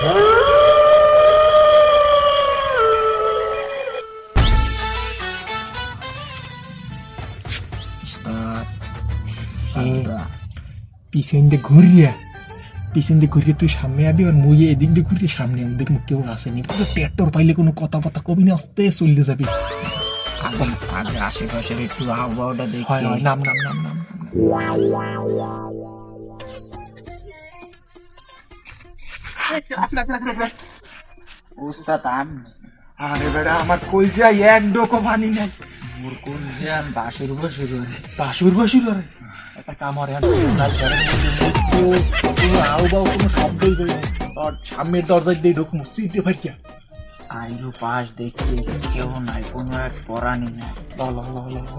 পিছন দিয়ে ঘুরিয়া পিছন দিয়ে ঘুরিয়ে তুই সামনে আবি আর মুই এদিক দিয়ে ঘুরিয়ে সামনে আমি দেখব কেউ আসেনি পুরো ট্র্যাক্টর পাইলে কোনো কথা বার্তা কবি না আসতে চলতে যাবি। আগে আশেপাশের একটু আবহাওয়াটা দেখি। নাম নাম নাম নাম। উস্তাদ আম। আরে বেটা আমার কলজা এক ডোকো পানি নাই। মোর আম বাসের উপর শুরু বাসুর বাসুর একটা কোনো আউ বাউ কোনো শব্দই করি আর সামনের দরজায় দিয়ে ঢুক মুসিতে পারি সাইরো পাশ দেখি কেউ নাই কোনো এক পরানি নাই। ল ল ল ল।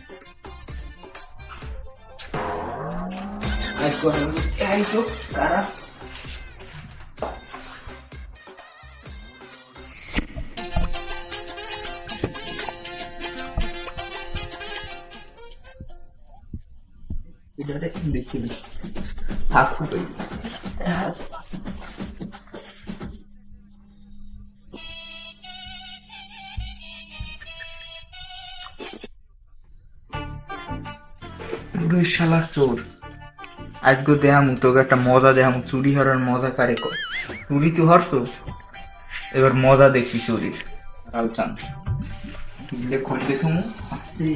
কারা এটা দেখিনি থাক ফুটোই পুরো শালার চোর। আজকে দেহামু তোকে একটা মজা দেহামু, চুরি হরার মজা কারে কর চুরি তুই হরছস এবার মজা দেখি চুরির আলচান তুই খুললে থুমু আস্তে।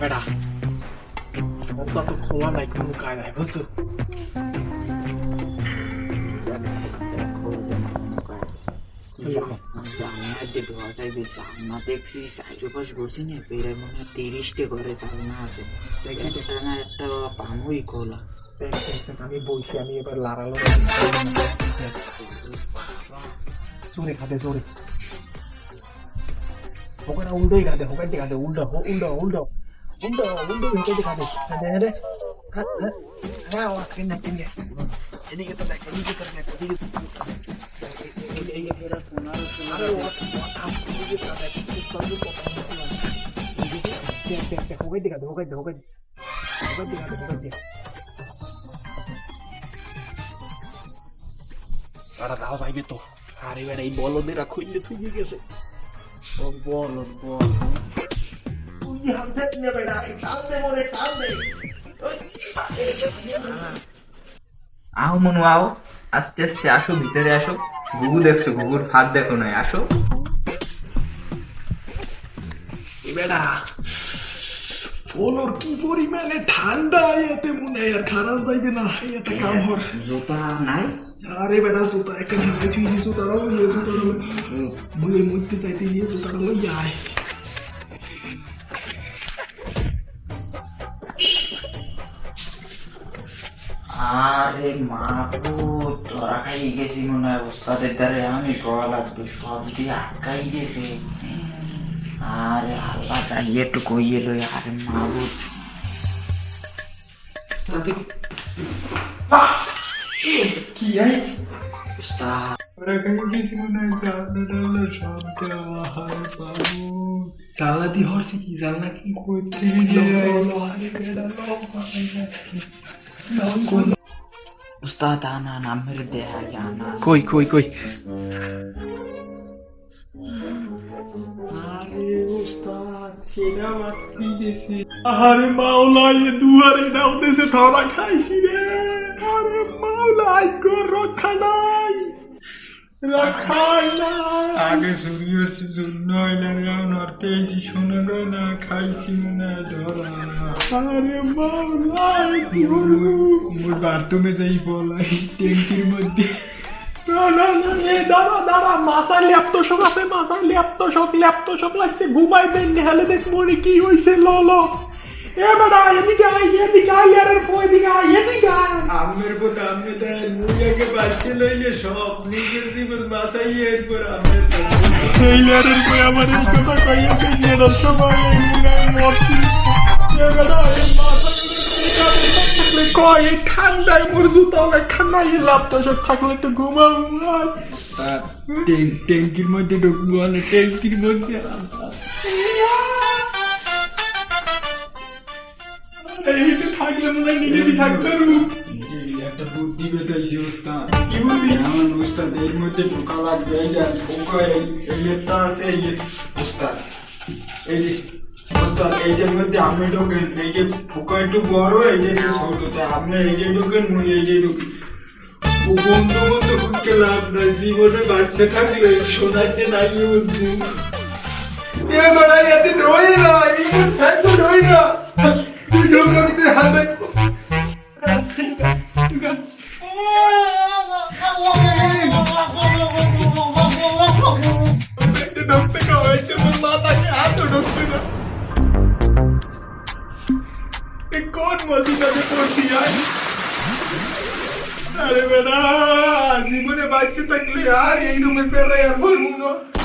বেটা তো খোলা নাই, কোনো কায়দায় বুঝছ? জাননা দেখছি, চারিপাশ ঘুরছি না পেরে মনে হয় ঘরে জাননা আছে। একটা না একটা পামুই খোলা আমি বইছি, আমি এবার লাড়ালো চোরে খাতে চোরে হোকাটা উল্টোই খাতে দিয়ে খাতে উল্টো উল্টো উল্টো উল্টো উল্টো খাতে খাতে খাতে হ্যাঁ এদিকে তো দেখ তো আরে দাও যাইবে তো আরে বেটা এই বলদেরা খুললে থুই গেছে ও বল তুই হাত দে না বেটা টাল দে মরে টাল দে আও মনু আও আস্তে আস্তে আসো ভিতরে আসো। গুগু দেখছ গুগুর হাত দেখো নাই আসো। বেটা বলোর কি পরিমাণে ঠান্ডা এতে মনে হয় আর খারাপ যাইবে না এতে কাম হর। জুতা নাই? আরে বেটা জুতা একটা তুই জুতাটাও ইয়ে জুতাটাও বইয়ের মধ্যে চাইতে ইয়ে জুতাটা লই আয়। আরে মাপু ধরা খাই গেছি মনে হয়? ওস্তাদের দ্বারে আমি গলা লাগবে সব দিয়ে আটকাই গেছে। আরে আল্লাহ চাইয়ে একটু কইয়ে লই। আরে কি হয়? জানলা সব দেওয়া জানলা দিয়ে হরছে কি? জানলা কি করতে উস্তাদ আনা নাম মেরে দেয়া আনা কই কই কই আরে উস্তাদ গেছে আরে মাওলা এ দুয়ারে নাও দেশে ধরা খাইছি রে আরে মাওলা আজকে রক্ষা নাই আগে চুরি হচ্ছে শূন্য নড়তে এসি শোনা গো না খাইছি না ধরা। আরে মোর বাথরুমে যাই বলাই ট্যাঙ্কির মধ্যে। না এ ল্যাপটপ আছে ল্যাপটপ ল্যাপটপ লাগছে ঘুমাইবেন নেহালে দেখ মনে কি হইছে ল ল এ বেটা এদিকে আয় এদিকে আয় আর এদিকে আয় এদিকে আয় আমের কথা আমি তাই মুইয়াকে বাচ্চা লইলে সব নিজের জীবন বাঁচাই এরপর আমি এই লেয়ারের কই আমার এই কথা কইয়া দিলেন সময় এই মুনাই মরছি এ বেটা এই মাথা কয় ঠান্ডায় মোর জুতা ঠান্ডা এই থাকলে একটু ঘুমাবো আর ট্যাঙ্কির মধ্যে ঢুকবো না ট্যাঙ্কির মধ্যে থাকলে মনে হয় নিজেরই থাকতে একটা বুদ্ধি বেতাইছি উস্তাদ। কি বুদ্ধি? আমার উস্তাদ এর মধ্যে ঢোকা লাগবে এই যে ঢোকা এই এই একটা আছে এই যে উস্তাদ। এই যে উস্তাদ এইটার মধ্যে আপনি ঢোকেন এই যে ঢোকা একটু বড় এই যে একটু ছোট। আপনি এই যে ঢোকেন মুই এই যে ঢুকি। বন্ধু বন্ধু খুঁজতে লাভ নাই জীবনে বাচ্চা থাকলে শোনাইতে নাই বন্ধু। এ বেটা এতে রই না এই থাকতে রই না। তুই ঢোকাতে হাতে ঢুকতে খাওয়াইতে তোর মাথাকে হাতও ঢুকতে না এ কোন মসজিদাতে পড়ছি আয় আরে বেটা জীবনে বাঁচতে থাকলে আর এই রুমে পেলে আর বলব না